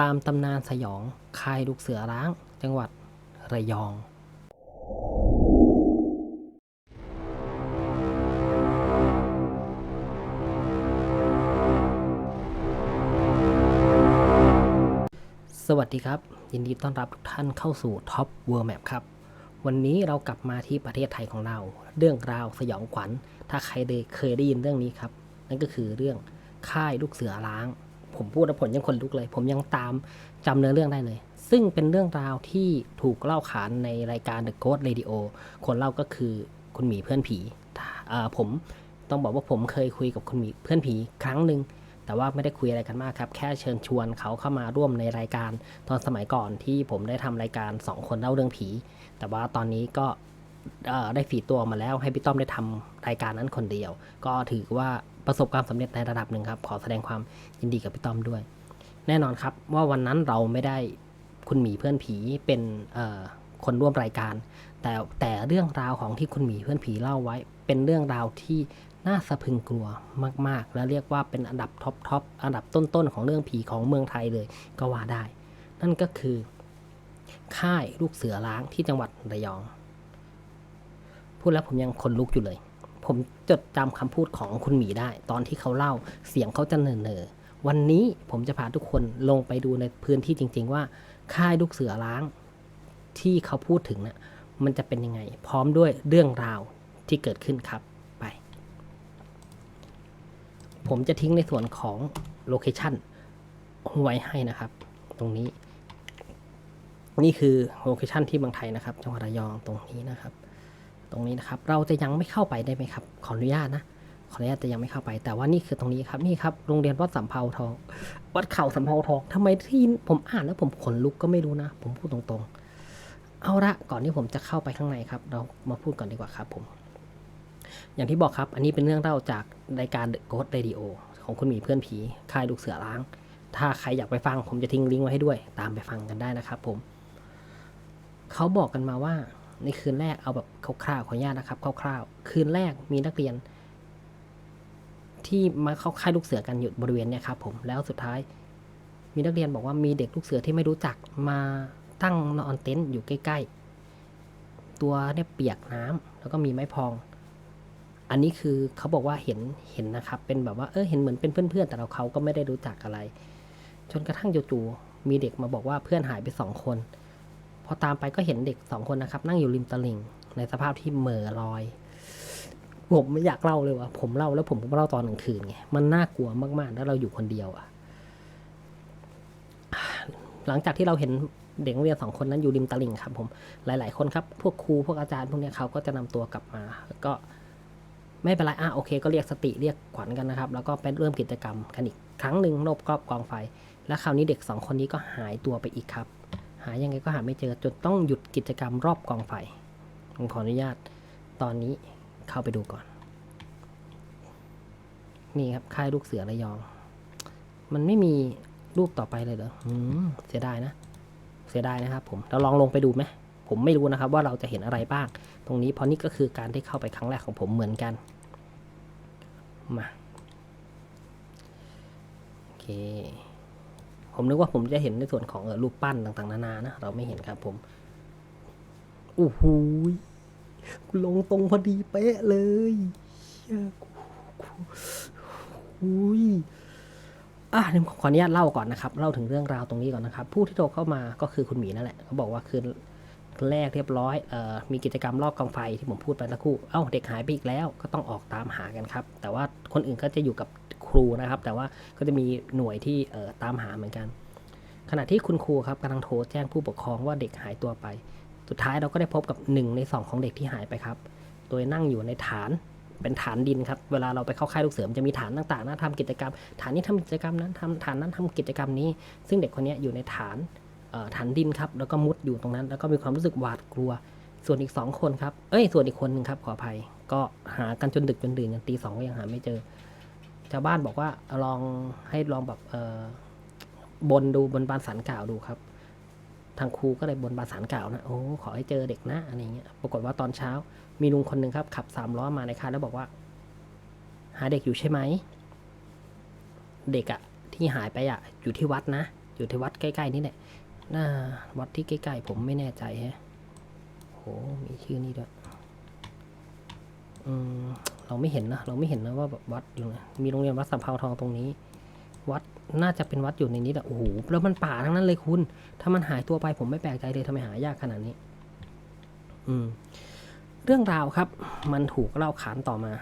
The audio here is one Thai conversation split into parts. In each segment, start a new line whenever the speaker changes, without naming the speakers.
ตามตำนานสยองค่ายลูกเสือร้าง จังหวัดระยอง สวัสดีครับ ยินดีต้อนรับทุกท่านเข้าสู่ Top World Map ครับ วันนี้เรากลับมาที่ประเทศไทยของเรา เรื่องราวสยองขวัญ ถ้าใครเคยได้ยินเรื่องนี้ครับ นั่นก็คือเรื่องค่ายลูกเสือล้าง ผมพูดแล้วผมยังคนลุกเลย ผมยังตามจำเนื้อเรื่องได้เลย ซึ่งเป็นเรื่องราวที่ถูกเล่าขานในรายการ The Ghost Radio คนเล่าก็คือคุณหมีเพื่อนผีผมต้องบอกว่าผมเคยคุยกับคุณหมีเพื่อนผีครั้งหนึ่งแต่ว่าไม่ได้คุยอะไรกันมากครับ แค่เชิญชวนเขาเข้ามาร่วมในรายการตอนสมัยก่อนที่ผมได้ทำรายการ 2 คนเล่าเรื่องผี แต่ว่าตอนนี้ก็ได้ฝีตัวมาแล้วให้พี่ต้อมได้ทำรายการนั้นคนเดียว ก็ถือว่า ประสบความสำเร็จในระดับหนึ่งครับ ขอแสดงความยินดีกับพี่ต้อมด้วย แน่นอนครับว่าวันนั้นเราไม่ได้คุณหมีเพื่อนผีเป็นคนร่วมรายการ แต่แต่เรื่องราวของที่คุณหมีเพื่อนผีเล่าไว้ เป็นเรื่องราวที่น่าสะพึงกลัวมาก ๆ และเรียกว่าเป็นอันดับท็อปทอปอันดับต้นๆของเรื่องผีของเมืองไทยเลยก็ว่าได้ นั่นก็คือ ค่ายลูกเสือล้างที่จังหวัดระยอง พูดแล้วผมยังขนลุกอยู่เลย ผมจดจำคำพูดของคุณหมีได้ ตอนที่เขาเล่าเสียงเขาจะเนอๆวันนี้ผมจะพาทุกคนลงไปดูในพื้นที่จริง ๆ ว่าค่ายลูกเสือล้างที่เขาพูดถึงน่ะมันจะเป็นยังไง พร้อมด้วยเรื่องราวที่เกิดขึ้นครับไป ผมจะทิ้งในส่วนของโลเคชันไว้ให้นะครับ ตรงนี้ นี่คือโลเคชันที่เมืองไทยนะครับ จังหวัดระยองตรงนี้นะครับ ตรงนี้นะครับ เราจะยังไม่เข้าไปได้ไหมครับ ขออนุญาตนะขออนุญาตจะยังไม่เข้าไป แต่ว่านี่คือตรงนี้ครับนี่ครับโรงเรียนวัดสำเภาทอง วัดเขาสำเภาทองทำไมที่ผมอ่านแล้วผมขนลุกก็ไม่รู้นะ ผมพูดตรงๆ เอาละก่อนที่ผมจะเข้าไปข้างในครับ เรามาพูดก่อนดีกว่าครับผม อย่างที่บอกครับ อันนี้เป็นเรื่องเล่าจากรายการ The Ghost Radio ของคุณหมีเพื่อนผีค่ายลูกเสือล้าง ถ้าใครอยากไปฟัง ผมจะทิ้งลิงก์ไว้ให้ด้วย ตามไปฟังกันได้นะครับ ผมเขาบอกกันมาว่า ในคืนแรกเอาแบบคร่าวๆขออนุญาตนะครับคร่าวๆ คืนแรกมีนักเรียน ที่มาเข้าค่ายลูกเสือกันอยู่บริเวณเนี่ยครับผมแล้วสุดท้าย มีนักเรียนบอกว่ามีเด็กลูกเสือที่ไม่รู้จักมาตั้งนอนเต็นท์อยู่ใกล้ ๆ ตัวเนี่ยเปียกน้ำแล้วก็มีไม้พอง อันนี้คือเขาบอกว่าเห็นเห็นนะครับ เป็นแบบว่าเออเห็นเหมือนเป็นเพื่อนๆแต่เราเขาก็ไม่ได้รู้จักอะไร จนกระทั่งจู่ๆมีเด็กมาบอกว่าเพื่อนหายไปสองคน อตามไปก็เห็นเด็กสองคนนะครับ นั่งอยู่ริมตลิ่ง ในสภาพที่เหม่อลอย ผมไม่อยากเล่าเลยว่ะผมเล่าแล้วผมก็เล่าตอนกลางคืนไงมันน่ากลัวมากๆ แล้วเราอยู่คนเดียวอะ หลังจากที่เราเห็นเด็กนักเรียนสองคนนั้นอยู่ริมตลิ่งครับ ผมหลายๆคนครับ พวกครูพวกอาจารย์พวกนี้เขาก็จะนำตัวกลับมาก็ไม่เป็นไรอะโอเค ก็เรียกสติเรียกขวัญกันนะครับ แล้วก็ไปเริ่มกิจกรรมกันอีกครั้งหนึ่งรอบรอบกองไฟ และคราวนี้เด็กสองคนนี้ก็หายตัวไปอีกครับ หายังไงก็หาไม่เจอจนต้องหยุดกิจกรรมรอบกองไฟผมขออนุญาตตอนนี้เข้าไปดูก่อน นี่ครับค่ายลูกเสือระยอง มันไม่มีรูปต่อไปเลยเหรออเสียดายนะ เสียดายนะครับผมเราลองลงไปดูไหมผมไม่รู้นะครับว่าเราจะเห็นอะไรบ้าง ตรงนี้เพราะนี่ก็คือการที่เข้าไปครั้งแรกของผมเหมือนกันมาโอเค ผมนึกว่าผมจะเห็นในส่วนของเออรูปปั้นต่างๆนานานะเราไม่เห็นครับผมโอ้โหลงตรงพอดีเป๊ะเลยอุ้ยอะเดี๋ยวผมขออนุญาตเล่าก่อนนะครับเล่าถึงเรื่องราวตรงนี้ก่อนนะครับ ผู้ที่โทรเข้ามาก็คือคุณหมีนั่นแหละเขาบอกว่าคืนแรกเรียบร้อยเอ่อมีกิจกรรมรอบกองไฟที่ผมพูดไปสักครู่เอ้าเด็กหายไปอีกแล้วก็ต้องออกตามหากันครับ แต่ว่าคนอื่นก็จะอยู่กับ ครูนะครับ แต่ว่าก็จะมีหน่วยที่ออตามหาเหมือนกัน ขณะที่คุณครูครับกำลังโทรแจ้งผู้ปกครองว่าเด็กหายตัวไป สุดท้ายเราก็ได้พบกับหนึ่งในสองของเด็กที่หายไปครับ โดยนั่งอยู่ในฐานเป็นฐานดินครับ เวลาเราไปเข้าค่ายลูกเสือมนจะมีฐานต่างๆนะทำกิจกรรม ฐานนี้ทำกิจกรรมนั้นทำฐานนั้นทำกิจกรรมนี้ ซึ่งเด็กคนนี้อยู่ในฐานฐานดินครับ แล้วก็มุดอยู่ตรงนั้น แล้วก็มีความรู้สึกหวาดกลัว ส่วนอีกสองคนครับ เอ้ย ส่วนอีกคนหนึ่งครับ ขออภัย ก็หากันจนดึกจนดื่นยันตีสองก็ยังหาไม่เจอ ชาวบ้านบอกว่าลองให้ลองแบบเออบนดูบนบานสันกล่าวดูครับ ทางครูก็เลยบนบานสารกล่าวนะโอ้ขอให้เจอเด็กนะอะไรเงี้ยปรากฏว่าตอนเช้า มีลุงคนหนึ่งครับ ขับสามล้อมาในค่ายแล้วบอกว่า หาเด็กอยู่ใช่ไหมเด็กอะที่หายไปอะอยู่ที่วัดนะ อยู่ที่วัดใกล้ๆนี่แหละน่าวัดที่ใกล้ๆผมไม่แน่ใจแฮะโหมีชื่อนี่ด้วยอืม เราไม่เห็นนะเราไม่เห็นนะว่าแบบวัดอยู่ไหนมีโรงเรียนวัดสำเภาวทองตรงนี้ วัดน่าจะเป็นวัดอยู่ในนี้แหละโอ้โหแล้วมันป่าทั้งนั้นเลยคุณ ถ้ามันหายตัวไปผมไม่แปลกใจเลยทำไมหายากขนาดนี้ อืม เรื่องราวครับ มันถูกเล่าขานต่อมา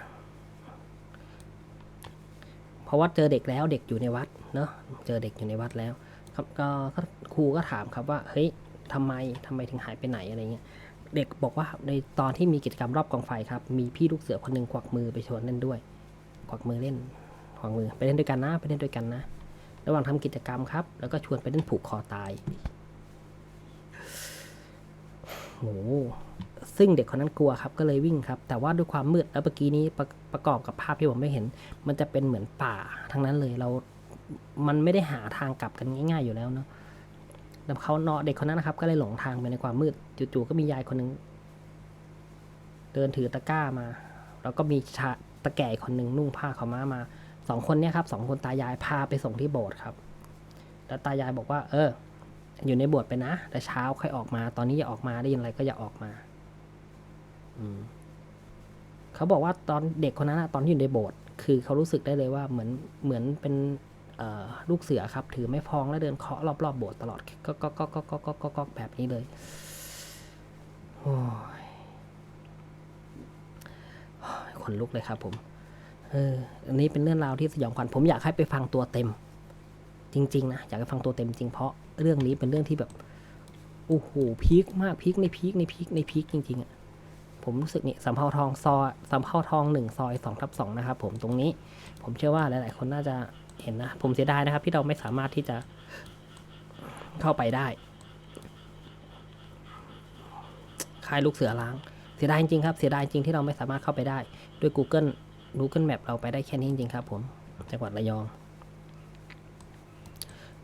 เพราะว่าเจอเด็กแล้ว เด็กอยู่ในวัดเนาะเจอเด็กอยู่ในวัดแล้ว ครับก็ก็ครูก็ถามครับว่า เฮ้ยทำไมทำไมถึงหายไปไหนอะไรเงี้ย เด็กบอกว่าในตอนที่มีกิจกรรมรอบกองไฟครับ มีพี่ลูกเสือคนหนึ่งควักมือไปชวนเล่นด้วยควักมือเล่นควักมือไปเล่นด้วยกันนะไปเล่นด้วยกันนะ ระหว่างทำกิจกรรมครับ แล้วก็ชวนไปเล่นผูกคอตายโหซึ่งเด็กคนนั้นกลัวครับก็เลยวิ่งครับ แต่ว่าด้วยความมืดแล้วเมื่อกี้นี้ประประกอบกับภาพที่ผมไม่เห็น มันจะเป็นเหมือนป่าทั้งนั้นเลยเรา มันไม่ได้หาทางกลับกันง่าย ๆ อยู่แล้วเนาะ แล้วเขาเนาะเด็กคนนั้นนะครับ ก็เลยหลงทางไปในความมืดจู่ๆก็มียายคนหนึง เดินถือตะกร้ามา แล้วก็มีชาตะแก่คนหนึ่งนุ่งผ้าขาวม้ามาสองคนเนี่ยครับสองคนตายายพาไปส่งที่โบสถ์ครับ แล้วตายายบอกว่า เออ อยู่ในโบสถ์ไปนะ แต่เช้าค่อยออกมา ตอนนี้อย่าออกมาได้ยินอะไรก็อย่าออกมา อืมเขาบอกว่าตอนเด็กคนนั้นอะตอนที่อยู่ในโบสถ์คือเขารู้สึกได้เลยว่าเหมือนเหมือนเป็น ลูกเสือครับ ถือไม้พองแล้วเดินเคาะรอบๆโบสถ์ตลอดก็ก็ก็ก็ก็ก็ก็ก็แบบนี้เลยโอ้ยขนลุกเลยครับผมเอออันนี้เป็นเรื่องราวที่สยองขวัญผมอยากให้ไปฟังตัวเต็ม จริง ๆ นะอยากให้ฟังตัวเต็มจริงเพราะเรื่องนี้เป็นเรื่องที่แบบโอ้โหพีคมากพีคในพีคในพีคในพีคจริงๆอะ ผมรู้สึกนี่สำเภาทองซอยสำเภาทองหนึ่งซอยสองทับสองนะครับผมตรงนี้ผมเชื่อว่าหลาย ๆ คนน่าจะเห็นนะ ผมเสียดายนะครับ ที่เราไม่สามารถที่จะเข้าไปได้ค่ายลูกเสือล้าง เสียดายจริงครับ เสียดายจริงที่เราไม่สามารถเข้าไปได้ ด้วย Google Google Map เราไปได้แค่นี้จริงครับ ผมจังหวัดระยอง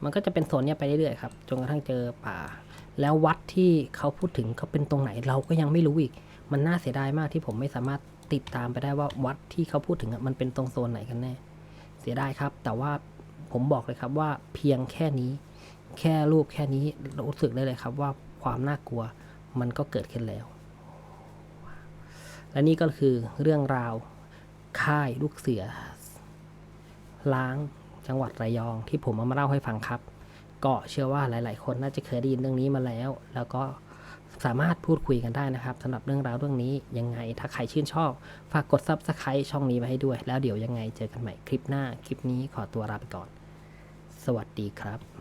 มันก็จะเป็นโซนเนี้ยไปเรื่อยๆครับจนกระทั่งเจอป่า แล้ววัดที่เขาพูดถึงเขาเป็นตรงไหนเราก็ยังไม่รู้อีก มันน่าเสียดายมากที่ผมไม่สามารถติดตามไปได้ว่าวัดที่เขาพูดถึงมันเป็นตรงโซนไหนกันแน่ เสียดายครับ แต่ว่าผมบอกเลยครับว่าเพียงแค่นี้ แค่รูปแค่นี้รู้สึกได้เลยครับว่าความน่ากลัวมันก็เกิดขึ้นแล้ว และนี่ก็คือเรื่องราวค่ายลูกเสือ ล้างจังหวัดระยองที่ผมเอามาเล่าให้ฟังครับ ก็เชื่อว่าหลาย ๆ คนน่าจะเคยได้ยินเรื่องนี้มาแล้ว แล้วก็ สามารถพูดคุยกันได้นะครับสำหรับเรื่องราวเรื่องนี้ยังไง ถ้าใครชื่นชอบ ฝากกด subscribe ช่องนี้ไว้ให้ด้วย แล้วเดี๋ยวยังไงเจอกันใหม่คลิปหน้า คลิปนี้ขอตัวลาไปก่อน สวัสดีครับ